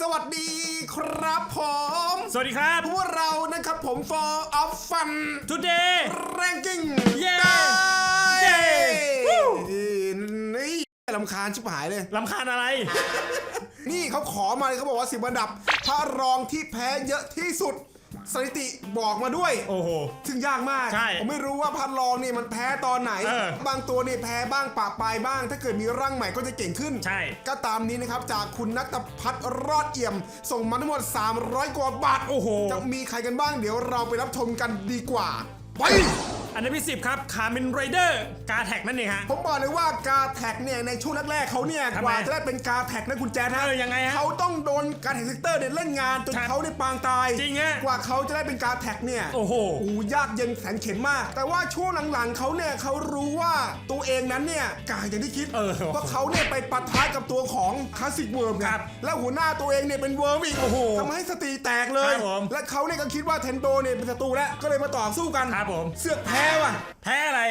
สวัสดีครับผม สวัสดีครับ พวกเรานะครับผม for of fun today ranking เย้ได้เย้นี่ลำคาญชิบหายเลยลำคาญอะไร นี่เขาขอมาเลยเขาบอกว่าสิบอันดับพระรองที่แพ้เยอะที่สุด สถิติบอกมาด้วย โอ้โห ซึ่งยากมาก ใช่ผมไม่รู้ว่าพันรองนี่มันแพ้ตอนไหน เออบางตัวนี่แพ้บ้างปะปลายบ้าง ถ้าเกิดมีร่างใหม่ก็จะเก่งขึ้น ใช่ ก็ตามนี้นะครับจากคุณนัทพัฒน์รอดเอี่ยม ส่งมาทั้งหมด 300 กว่าบาท โอ้โห จะมีใครกันบ้างเดี๋ยวเราไปรับชมกันดีกว่า ไป อันดับที่สิบครับคาร์มินไรเดอร์กาแท็กนั่นเองฮะ ผมบอกเลยว่ากาแท็กเนี่ยในช่วงแรกๆเขาเนี่ยทำกไมว่าจะได้เป็นกาแท็กนะคุณแจ๊ดฮะเออยังไงฮะเขาต้องโดนการแท็กเซกเตอร์เนี่ยเล่นงานจนครับเขาได้ปางตายจริงฮะกว่าเขาจะได้เป็นกาแท็กเนี่ยโอ้โหโอ้ยากเย็นแสนเข็นมาก แต่ว่าช่วงหลังๆเขาเนี่ยเขารู้ว่าตัวเองนั้นเนี่ยกาอย่างที่คิดเออเพราะเขาเนี่ยไปปะทะกับตัวของคลาสสิกเวิร์มครับแล้วหัวหน้าตัวเองเนี่ยเป็นเวิร์มอีกโอ้โหทำให้สติแตกเลย ครับผมและเขาเนี่ยก็คิดว่าเทนโดเนี่ยเป็นศัตรูแล้วก็เลยมาต่อสู้กันครับผม เสือกแพ้ว่ะ แพ้อะไร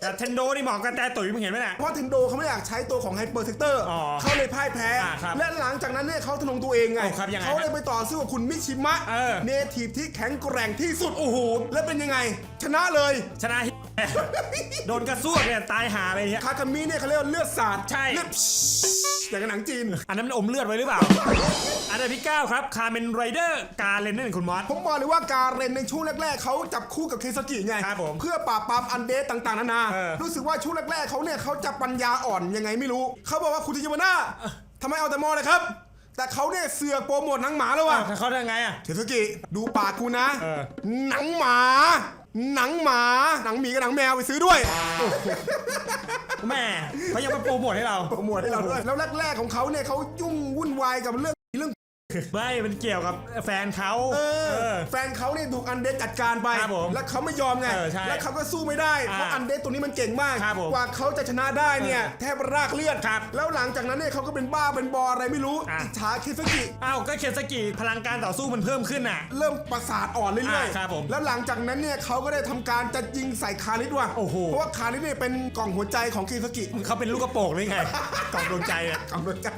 แต่เทนโดนี่เหมาะกับแต่ตุ๋ยมึงเห็นไหมน่ะ เพราะเทนโดเขาไม่อยากใช้ตัวของไฮเปอร์เซกเตอร์อ๋อเขาเลยพ่ายแพ้ อ่าครับและหลังจากนั้นเนี่ยเขาทะนงตัวเองไง โอ้ครับยังไงเขาเลยไปต่อสู้กับคุณมิชิมะเออ เนทีฟที่แข็งแกร่งที่สุด โอ้โห และเป็นยังไง ชนะเลย ชนะ โดนกระซวกเนี่ยตายหาเลยเนี่ย คาคามิเนี่ยเขาเรียกว่าเลือดสาดใช่ เลือดอย่างกับหนังจีน อันนั้นมันอมเลือดไว้หรือเปล่า อันดับที่เก้าครับคาร์มินไรเดอร์กาเลนนั่นเองคุณมอส ผมบอกเลยว่าการเรนในช่วงแรก ๆ เขาจับคู่กับเคซากิไง ครับผมเพื่อปราบปรามอันเดสต่างๆ นานา เออ รู้สึกว่าช่วงแรก ๆเขาเนี่ยเขาจะปัญญาอ่อนยังไงไม่รู้ เขาบอกว่าคุณทิยามาน่าทำไมเอาแต่มอเลยครับ แต่เขาเนี่ยเสือกโปรโมทหนังหมาแล้วว่ะเขาได้ไงอะเคซากิดูปากกูนะ เออ หนังหมา หนังหมา หนังหมีกับหนังแมวไปซื้อด้วย แม่เขายังมาโปรโมทให้เรา โปรโมทให้เราด้วยแล้วแรกๆของเขาเนี่ยเขายุ่งวุ่นวายกับเรื่องเรื่อง ไม่มันเกี่ยวกับแฟนเขาเอเอออแฟนเขาเนี่ยถูกอันเดสจัดการไป ครับผมแล้วเขาไม่ยอมไง เออใช่แล้วเขาก็สู้ไม่ได้เพราะอ่าอันเดสตัวนี้มันเก่งมาก ครับผมกว่าเขาจะชนะได้เนี่ยเออแทบรากเลือด ครับแล้วหลังจากนั้นเนี่ยเขาก็เป็นบ้าเป็นบออะไรไม่รู้อะ อิจฉาเคซากิ อ้าวก็เคสกิพลังการต่อสู้มันเพิ่มขึ้นน่ะ เริ่มประสาทอ่อนเรื่อยอะครับผมแล้วหลังจากนั้นเนี่ยเขาก็ได้ทำการจะยิงใส่คาริสว่ะโอ้โห เพราะว่าคาริสเนี่ยเป็นกล่องหัวใจของเคซากิ เขาเป็นลูกกระโปรงหรือไงกล่องดวงใจอะกล่องหัวใจ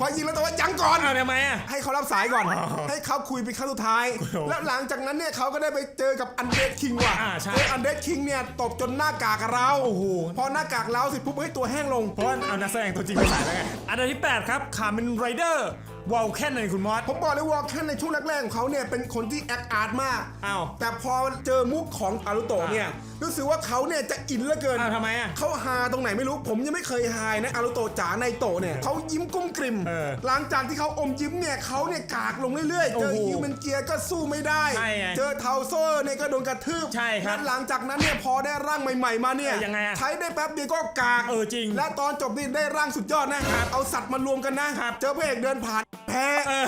พอยิงแล้วแต่ว่ายังก่อน อ้าวทำไมอะ ให้เขารับสายก่อน อ๋อให้เขาคุยเป็นครั้งสุดท้ายโอ้โหแล้วหลังจากนั้นเนี่ยเขาก็ได้ไปเจอกับอันเดรคิงว่ะอ่าใช่อันเดรคิงเนี่ยตบจนหน้ากากเราโอ้โหพอหน้ากากเราเสร็จปุ๊บเฮ้ยตัวแห้งลง เพราะว่าเอานักแสดงตัวจริงไปใส่แล้วไงอันดับที่ 8 ครับคาร์มินไรเดอร์ วอลแคนเลยคุณมอส ผมบอกเลยว่าแค่ในช่วงแรกๆของเขาเนี่ยเป็นคนที่แอคอาร์ตมากอ้าวแต่พอเจอมุกของอารุโตะเนี่ยรู้สึกว่าเขาเนี่ยจะอินเหลือเกิน อ้าวทำไมอะ เขาฮาตรงไหนไม่รู้ผมยังไม่เคยฮายนะอารุโตะจ๋าในโตะเนี่ยเขายิ้มกุ้มกริมเออหลังจากที่เขาอมยิ้มเนี่ยเขาเนี่ยกากลงเรื่อยๆ เจอโอ้โหฮิวแมนเกียร์ก็สู้ไม่ได้ ใช่ไงเจอเทาโซ่เนี่ยก็โดนกระทืบใช่ครับและหลังจากนั้นเนี่ยพอได้ร่างใหม่ๆมาเนี่ยเออยังไงอะใช้ได้แป๊บเดียวก็กากเออจริงและตอนจบนี่ได้ร่างสุดยอดนะเอาสัตว์มารวมกันนะเจอพระเอกเดินผ่าน แพ้เออ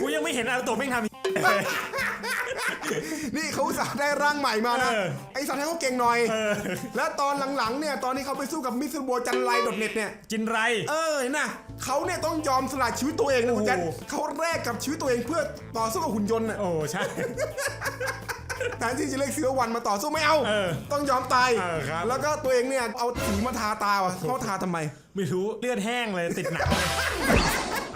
กูยังไม่เห็นอาร์โตะไม่งทำ นี่เขาอุตสาห์ได้ร่างใหม่มานะ เออไอสัตว์ให้เขาเก่งหน่อย เออ และตอนหลังๆเนี่ยตอนนี้เขาไปสู้กับมิสโบจันไลดอทเน็ตเนี่ย จินไร เออเห็นนะเขาเนี่ยต้องยอมสละชีวิตตัวเองนะคุณแจ๊คโอ้โห เขาแลกกับชีวิตตัวเองเพื่อต่อสู้กับหุ่นยนต์น่ะ โอ้ใช่ แต่ที่จะเรียกเสือวันมาต่อสู้ไม่เอา เออต้องยอมตาย เออครับ แล้วก็ตัวเองเนี่ยเอาสีมาทาตาวะเขาทาทำไม ไม่รู้เลือดแห้งเลยติดหนังเลย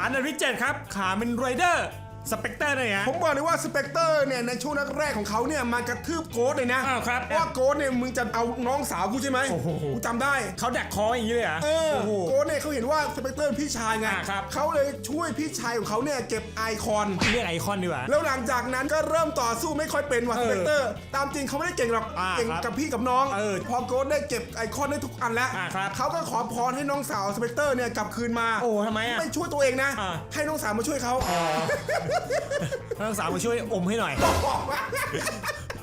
อันดับที่7ครับคาร์มินไรเดอร์ สเปกเตอร์เนี่ยฮะ ผมบอกเลยว่าสเปกเตอร์เนี่ยในช่วงแรกๆของเขาเนี่ยมากระทืบโกดเลยนะอ้าวครับว่าโกดเนี่ยมึงจะเอาน้องสาวกูใช่ไหมโอ้โห กูจำได้ เขาดักคออย่างนี้เลยเหรอเออโอ้โหโกดเนี่ยเขาเห็นว่าสเปกเตอร์เป็นพี่ชายไงอ่าครับ เขาเลยช่วยพี่ชายของเขาเนี่ยเก็บไอคอน เรียกไอคอนดีกว่า แล้วหลังจากนั้นก็เริ่มต่อสู้ไม่ค่อยเป็นว่ะเอสอเปกเตอร์ ตามจริงเขาไม่ได้เก่งหรอกอ่าเก่งครับกับพี่กับน้องเออพอโกดได้เก็บไอคอนได้ทุกอันแล้วอ่าครับเขาก็ขอพรให้น้องสาวสเปกเตอร์เนี่ยกลับคืนมาโอ้ทำไมอะไม่ช่วยตัวเองนะ อ่า ให้น้องสาวมาช่วยเขานักศึกษามาช่วยอมให้หน่อย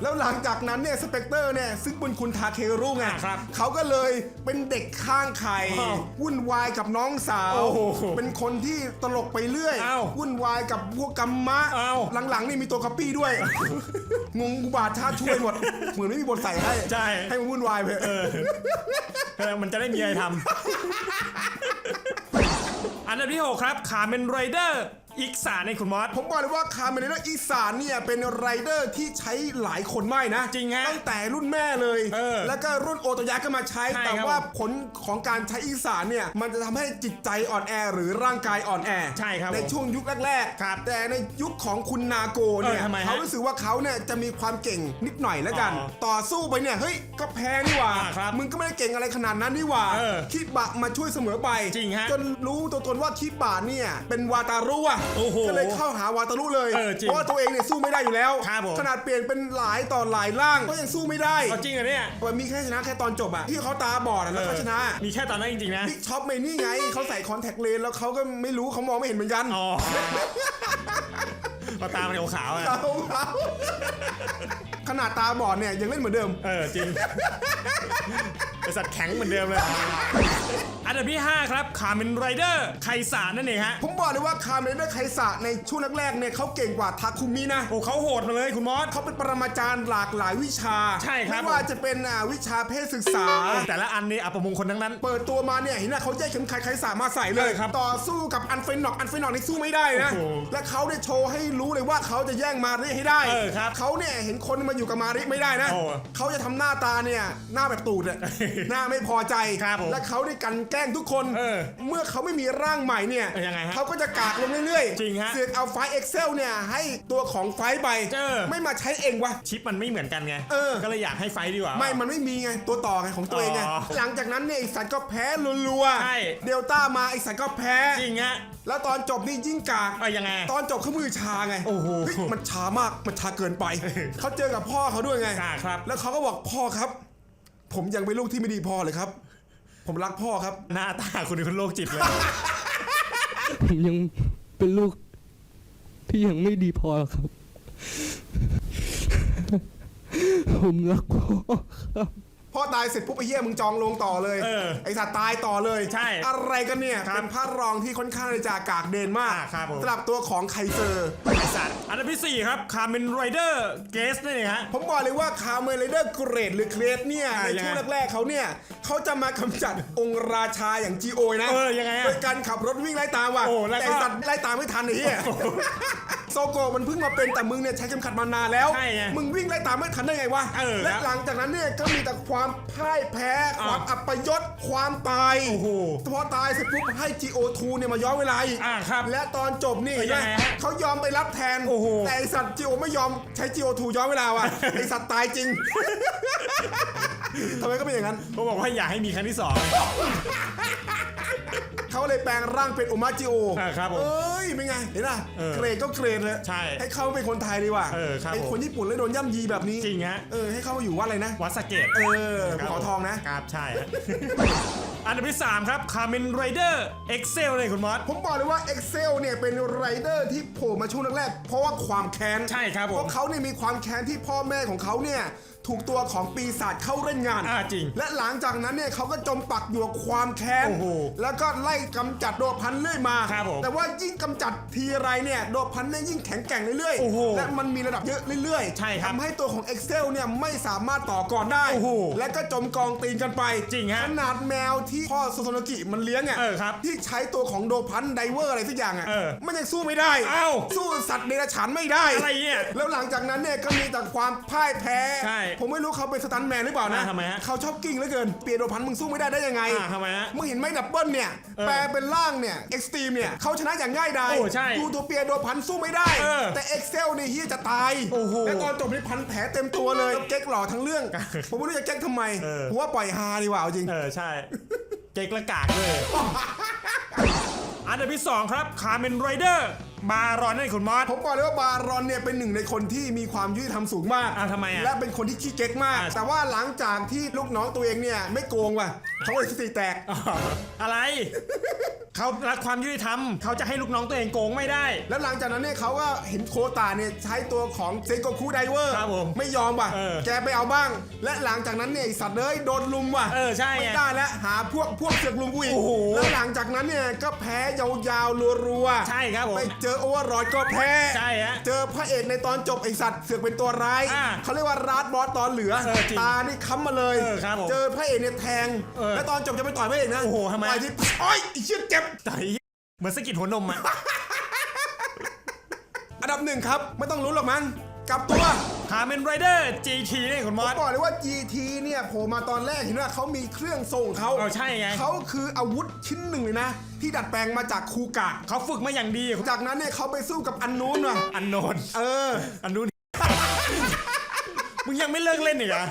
แล้วหลังจากนั้นเนี่ยสเปกเตอร์เนี่ยซึ่งเป็นคุณทาเครุไงอ่าครับเขาก็เลยเป็นเด็กข้างไข่อ้าววุ่นวายกับน้องสาว โอ้โหเป็นคนที่ตลกไปเรื่อยอ้าววุ่นวายกับพวกกัมมะอ้าวหลังๆนี่มีตัวคัปปี้ด้วย งงกุบาทชาติช่วยหมดเหมือนไม่มีบทใส่ให้ใช่ ให้มันวุ่นวายไปเออมันจะได้มีอะไรทำ อันดับที่ 6 ครับคาร์เมนไรเดอร์ อีกสารในคุณมอส ผมบอกเลยว่าคาร์เมนเดอร์อีสานเนี่ยเป็นไรเดอร์ที่ใช้หลายคนไม่นะจริงฮะตั้งแต่รุ่นแม่เลย เออแล้วก็รุ่นโอโตยะก็มาใช้ ใช่แต่ครับว่าผลของการใช้อีสานเนี่ยมันจะทำให้จิตใจอ่อนแอหรือร่างกายอ่อนแอใช่ครับในผมช่วงยุคแรกครับแต่ในยุคของคุณนาโกเนี่ยเออทำไมฮะเขารู้สึกว่าเขาเนี่ยจะมีความเก่งนิดหน่อยแล้วกัน อ๋อต่อสู้ไปเนี่ยเฮ้ยก็แพ้นี่หว่า อ่าครับมึงก็ไม่ได้เก่งอะไรขนาดนั้นนี่หว่าเออคิบะมาช่วยเสมอไปจริงฮะ จนรู้ตัวตนว่าคิบะเนี่ยเป็นวาตารุอะโอ้โห ก็เลยเข้าหาวาตารุเลยเออจริงเพราะว่าตัวเองเนี่ยสู้ไม่ได้อยู่แล้ว ครับผม ขนาดเปลี่ยนเป็นหลายต่อหลายร่างก็ยังสู้ไม่ได้เอาจริงเหรอเนี่ย มันมีแค่ชนะแค่ตอนจบอะที่เขาตาบอดอะแล้วก็ชนะมีแค่ตอนนั้นจริงๆนะ บิ๊กช็อปไม่นี่ไงเขาใส่คอนแทคเลนส์แล้วเขาก็ไม่รู้เขามองไม่เห็นเหมือนกันอ๋อพอตามันขาวๆอะเขาเขาขนาดตาบอดเนี่ยยังเล่นเหมือนเดิม เออจริง ไอสัตว์แข็งเหมือนเดิมเลย อันดับที่ 5 ครับคาร์เมนไรเดอร์ไคสารนั่นเองฮะ ผมบอกเลยว่าคาร์เมนเดอร์ไคสะในช่วงแรกๆเนี่ยเขาเก่งกว่าทาคุมินะ โอ้เขาโหดมาเลยคุณมอส เขาเป็นปรมาจารย์หลากหลายวิชาใช่ครับ ไม่ว่าจะเป็นอ่าวิชาเพศศึกษา แต่ละอันนี่อัปมงคลทั้งนั้น เปิดตัวมาเนี่ยเห็นนะเขาแยกเข็มขัดไคสามาใส่เลยเออครับต่อสู้กับอันเฟนนอกอันเฟนนอกนี่สู้ไม่ได้นะ โอ้โหและเขาได้โชว์ให้รู้เลยว่าเขาจะแย่งมาริให้ได้เออครับเขาเนี่ยเห็นคนมาอยู่กับมาริไม่ได้นะ โอ้ เขาจะทำหน้าตาเนี่ยหน้าแบบตูดอะหน้าไม่พอใจครับผมและเขาได้กลันแกล้งทุกคนเออเมื่อเขาไม่มีร่างใหม่เนี่ยเออยังไงฮะเขาก็จะกากลงเรื่อยๆจริงฮะเสือกเอาไฟล์ Excel เนี่ยให้ตัวของไฟล์ไปเออ ไม่มาใช้เองวะ ชิปมันไม่เหมือนกันไงเออ ก็เลยอยากให้ไฟดีกว่า ไม่มันไม่มีไง ตัวต่อไงของตัวเองไง อ๋อหลังจากนั้นเนี่ยไอสัตว์ก็แพ้รัวใช่เดลต้ามาไอสัตว์ก็แพ้ จริงฮะแล้วตอนจบนี่ยิ่งกาก เออยังไง ตอนจบเขามือชาไงโอ้โหเฮ้ยมันชามาก มันชาเกินไป เขาเจอกับพ่อเขาด้วยไง อ่าครับ แล้วเขาก็บอกพ่อครับ ผมยังเป็นลูกที่ไม่ดีพอเลยครับ ผมรักพ่อครับ หน้าตาคุณเป็นคนโรคจิตเลย ผมยังเป็นลูก ที่ยังไม่ดีพอหรอกครับ ผมรักพ่อครับ พ่อตายเสร็จปุ๊บไอ้เหี้ยมึงจองลงต่อเลยเออไอสัตว์ตายต่อเลยใช่อะไรกันเนี่ยครับเป็นพระรองที่ค่อนข้างจะกากเดนมากอ่าครับผม สำหรับตัวของไคเซอร์ไอสัตว์อันดับที่4ครับคาร์เมนไรเดอร์เกสนั่นเองฮะ ผมบอกเลยว่าคาเมเลเดอร์เกรดหรือเครดเนี่ยอ่าในยังไงช่วงแรกๆเขาเนี่ยเขาจะมากำจัดองค์ราชาอย่างจีโอนะเออยังไงอะโดยการขับรถวิ่งไล่ตามว่ะโอ้แล้วก็ แต่ไอ้สัตว์ไล่ตามไม่ทันไอ้เหี้ย โซโกะมันเพิ่งมาเป็นแต่มึงเนี่ยใช้เข็มขัดมานานแล้ว ใช่ไงมึงวิ่งไล่ตามไม่ทันได้ไงวะ เออและครับหลังจากนั้นเนี่ยก็มีแต่ความพ่ายแพ้ความอัปยศ ความตายโอ้โห พอตายเสร็จปุ๊บให้ GO2 เนี่ยมาย้อนเวลาอีกอ่าครับและตอนจบนี่เออยังไงฮะเขายอมไปรับแทน โอ้โห แต่ไอสัตว์ GO ไม่ยอมใช้ GO2 ย้อนเวลาว่ะ ไอสัตว์ตายจริง ทำไมก็เป็นอย่างนั้น เขาบอกว่าอยากให้มีครั้งที่สอง เขาเลยแปลงร่างเป็นโอมาจิโออ่าครับผมเอ้ยเป็นไงเห็นป่ะเออเกรดก็เกรดเลยใช่ให้เขาเป็นคนไทยดีกว่าเออครับไอผมคนญี่ปุ่นเลยโดนย่ำยีแบบนี้จริงฮะ เออให้เขามาอยู่วัดอะไรนะ วัดสะเกตเออภูเขาทองนะ ครับใช่ฮะ อันดับที่ 3 ครับคาร์เมนไรเดอร์เอ็กเซลเลยคุณมอส ผมบอกเลยว่า Excel เนี่ยเป็นไรเดอร์ที่โผล่มาช่วงแรกๆเพราะว่าความแค้นใช่ครับผม เพราะเขาเนี่ยมีความแค้นที่พ่อแม่ของเขาเนี่ย ถูกตัวของปีศาจเข้าเล่นงาน อ่าจริง และหลังจากนั้นเนี่ยเขาก็จมปักอยู่กับความแค้น โอ้โหแล้วก็ไล่กำจัดโดพันเรื่อยมา ครับผมแต่ว่ายิ่งกำจัดทีไรเนี่ยโดพันเนี่ยยิ่งแข็งแกร่งเรื่อยโอ้โหและมันมีระดับเยอะเรื่อยๆใช่ครับทำให้ตัวของ Excel เนี่ยไม่สามารถต่อกรได้ โอ้โหและก็จมกองตีนกันไปจริงฮะขนาดแมวที่พ่อโซโซโนกิมันเลี้ยงอะเออครับที่ใช้ตัวของโดพันไดเวอร์อะไรสักอย่างอะเออมันยังสู้ไม่ได้เอ้าสู้สัตว์เดรัจฉานไม่ได้อะไรเนี่ย แล้วหลังจากนั้นเนี่ยก็มีแต่ความพ่ายแพ้ ใช่ผมไม่รู้เขาเป็นสตันแมนหรือเปล่านะอ่าทำไมฮะเขาชอบกิ้งเหลือเกินเปียโดพันมึงสู้ไม่ได้ได้ยังไงอ่าทำไมฮะมึงเห็นไหมดับเบิลเนี่ยเออแปลเป็นล่างเนี่ยเอ็กซ์ตรีมเนี่ยเขาชนะอย่างง่ายดายโอ้ใช่ดูตัวเปียโดพันสู้ไม่ได้ เออแต่เอ็กเซลนี่เฮียจะตายโอ้โหและตอนจบนี่พันแผลเต็มตัวเลยเก๊กหล่อทั้งเรื่อง ผมไม่รู้จะเก๊กทำไมเออ ผมว่าปล่อยฮาดีกว่าเอาจริง เออใช่เก๊กละกากเลย อันดับที่2ครับคาร์เมนไรเดอร์ บารอนนั่นคุณมอส ผมบอกเลยว่าบารอนเนี่ยเป็นหนึ่งในคนที่มีความยุติธรรมสูงมากอะทำไมอะและเป็นคนที่ขี้เก๊กมาก อะ แต่ว่าหลังจากที่ลูกน้องตัวเองเนี่ยไม่โกงว่ะเขาเลยสติแตกอ๋ออะไร เขารักความยุติธรรมเขาจะให้ลูกน้องตัวเองโกงไม่ได้ แล้วหลังจากนั้นเนี่ยเขาก็เห็นโคตาเนี่ยใช้ตัวของเซนโกคุไดเวอร์ครับผมไม่ยอมว่ะ เออ แกไปเอาบ้าง และหลังจากนั้นเนี่ยไอ้สัตว์เลยโดนลุมว่ะ เออใช่ไง ไม่ได้แล้วหาพวกพวกเสือกลุมกูอีกโอ้โห แล้วหลังจากนั้นเนี่ยก็แพ้ยาวๆรัวๆ ใช่ครับผม ไปเจอโอเวอร์รอยก็แพ้ ใช่ฮะเจอพระเอกในตอนจบไอสัตว์เสือกเป็นตัวร้าย อ่าเขาเรียกว่าราดบอสตอนเหลือ เออจริงตานี่ค้ำมาเลย เออครับผมเจอพระเอกเนี่ยแทง เออแล้วตอนจบจะไปต่อยพระเอกนะโอ้โหทำไม ต่อยที่โอ้ยไอ้เชี่ยเจ็บใจเหมือนสะกิดหัวนมอะดับหนึ่งครับ ไม่ต้องรู้นหรอกมั้งกลับตัว คาเมนไรเดอร์ GT นี่คุณมอส บอกเลยว่า GT เนี่ยโผล่มาตอนแรกเห็นว่าเขามีเครื่องทรงของเขาเออใช่ไง เขาคืออาวุธชิ้นหนึ่งเลยนะ ที่ดัดแปลงมาจากคูกะ เขาฝึกมาอย่างดีจากนั้นเนี่ยเขาไปสู้กับอันนู้นว่ะอันโนนเออ อันนู้น มึงยังไม่เลิกเล่นอีกเหรอ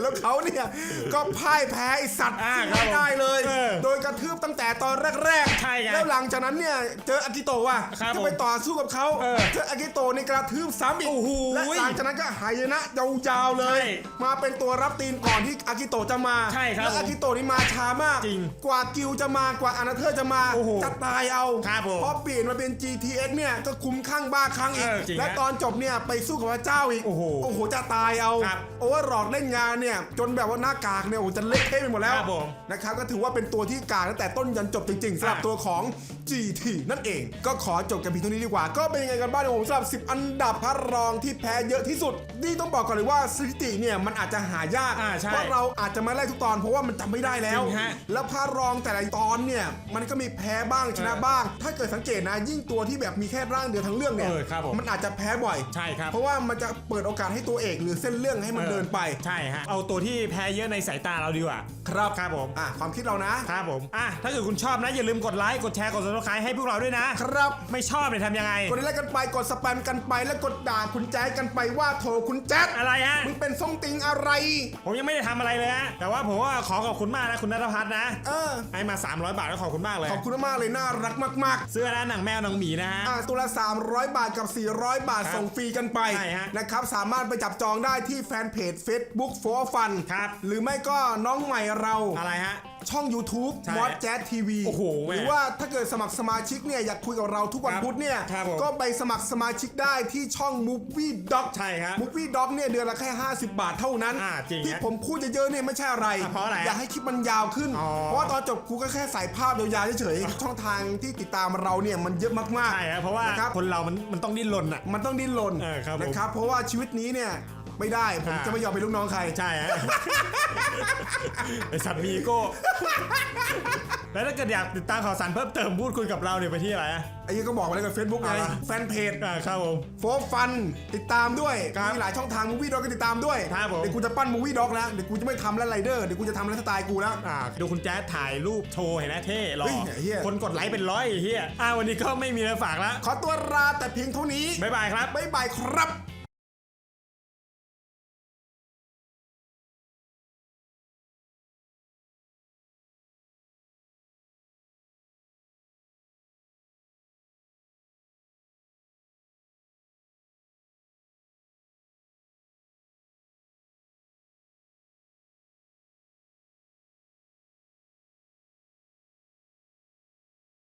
แล้วเขาเนี่ยก็พ่ายแพ้ไอสัตว์อ่าที่ครับไม่ได้เลย เออโดยกระทืบตั้งแต่ตอนแรกๆใช่ไงแล้วหลังจากนั้นเนี่ยเจออากิโตะว่ะครับที่ไปต่อสู้กับเขาเออเจออากิโตะในกระทืบซ้ำอีกโอ้โหและหลังจากนั้นก็หายนะยาวๆเลย ใช่มาเป็นตัวรับตีนก่อนที่อากิโตะจะมาใช่ครับแล้วอากิโตะนี่มาช้ามาก จริงกว่ากิวจะมากว่าอนาเธอร์จะมาโอ้โหจะตายเอาครับผมเพราะเปลี่ยนมาเป็น GTX เนี่ยก็คุ้มข้างบ้าครั้งอีกเออจริงและฮะตอนจบเนี่ยไปสู้กับพระเจ้าอีกโอ้โหโอ้โหจะตายเอาครับ โอเวอร์หลอดเล่นงานเนี่ย จนแบบว่าหน้ากากเนี่ยโอ้โหจะเละเทะไปหมดแล้วครับผมนะครับก็ถือว่าเป็นตัวที่กากตั้งแต่ต้นยันจบจริงๆสำหรับอะตัวของ GT นั่นเอง ก็ขอจบกันเพียงเท่านี้ดีกว่า ก็เป็นยังไงกันบ้างเดี๋ยวผมสำหรับ 10 อันดับพระรองที่แพ้เยอะที่สุด นี่ต้องบอกก่อนเลยว่าสถิติเนี่ยมันอาจจะหายาก อ่าใช่เพราะเราอาจจะมาไล่ทุกตอนเพราะว่ามันจำไม่ได้แล้ว จริงฮะ แล้วพระรองแต่ละตอนเนี่ยมันก็มีแพ้บ้างชนะเออบ้าง ถ้าเกิดสังเกตนะยิ่งตัวที่แบบมีแค่ร่างเดียวทั้งเรื่องเนี่ยเออครับผม มันอาจจะแพ้บ่อย ใช่ครับ เพราะว่ามันจะเปิดโอกาสให้ตัวเอกหรือเส้นเรื่องให้มันเดินไป ใช่ฮะ เอาตัวที่แพ้เยอะในสายตาเราดีกว่า ครับ ครับผม อะความคิดเรานะ ครับผม อะ ถ้าเกิดคุณชอบนะ อย่าลืมกดไลค์ กดแชร์ กด subscribe ให้พวกเราด้วยนะ ครับไม่ชอบเนี่ยทำยังไง กดไลค์กันไปกดสแปมกันไปแล้วกดด่าคุณแจ๊ดกันไปว่าโถคุณแจ๊ดอะไรฮะ มึงเป็นส้งติงอะไร ผมยังไม่ได้ทำอะไรเลยฮะ แต่ว่าผมว่าขอขอบคุณมากนะคุณนัทพัฒน์นะ เออ ให้มา 300 บาทก็ขอบคุณมากเลย ขอบคุณมากๆเลยน่ารักมากเสื้อนะหนังแมวหนังหมีนะฮะ ๆอะตัวละ 300 บาทกับ 400 บาทครับส่งฟรีกันไปใช่ฮะนะครับสามารถไปจับจองได้ที่แฟนเพจ Facebook for Fun ครับ หรือไม่ก็น้องใหม่เรา อะไรฮะ ช่อง YouTube ใช่มอสแจ๊สทีวีโอ้โหแม่หรือว่าถ้าเกิดสมัครสมาชิกเนี่ยอยากคุยกับเราทุกวันครับพุธเนี่ยครับผมก็ไปสมัครสมาชิกได้ที่ช่อง Movie Doc ใช่ครับ Movie Doc เนี่ยเดือนละแค่ 50 บาทเท่านั้น อ่าจริงที่ฮะผมพูดเยอะๆเนี่ยไม่ใช่อะไรอะเพราะอะไรอยากให้คลิปมันยาวขึ้น อ๋อเพราะว่าตอนจบกูก็แค่ใส่ภาพยาวๆเฉยๆช่องทางที่ติดตามเราเนี่ยมันเยอะมากๆใช่ฮะเพราะว่านะครับ คนเรามันมันต้องดิ้นรนอะ มันต้องดิ้นรนเออครับผมนะครับเพราะว่าชีวิตนี้เนี่ย ไม่ได้ ผมอ่าจะไม่ยอมเป็นลูกน้องใคร ใช่ฮะไอสัตว์มีอีโก้ แล้วถ้าเกิดอยากติดตามข่าวสารเพิ่มเติมพูดคุยกับเราเนี่ยไปที่อะไรอะไอ้ยี่ก็บอกไปแล้วกับ Facebook ไงอะไรแฟนเพจอ่าครับผมโฟฟันติดตามด้วยครับมีหลายช่องทางมูวี่ด็อกก็ติดตามด้วยครับผมเดี๋ยวกูจะปั้นมูวี่ด็อกแล้วเดี๋ยวกูจะไม่ทำแล้วไรเดอร์เดี๋ยวกูจะทำแล้วสไตล์กูแล้วอ่าดูคุณแจ๊ดถ่ายรูปโชว์เห็นไหมเท่หล่อเฮ้ยเหี้ยคนกดไลค์เป็นร้อยไอ้เฮียอ่าวันนี้ก็ไม่มีอะไรฝากแล้วขอตัวลาแต่เพียงเท่านี้บ๊ายบายครับบ๊ายบายครับ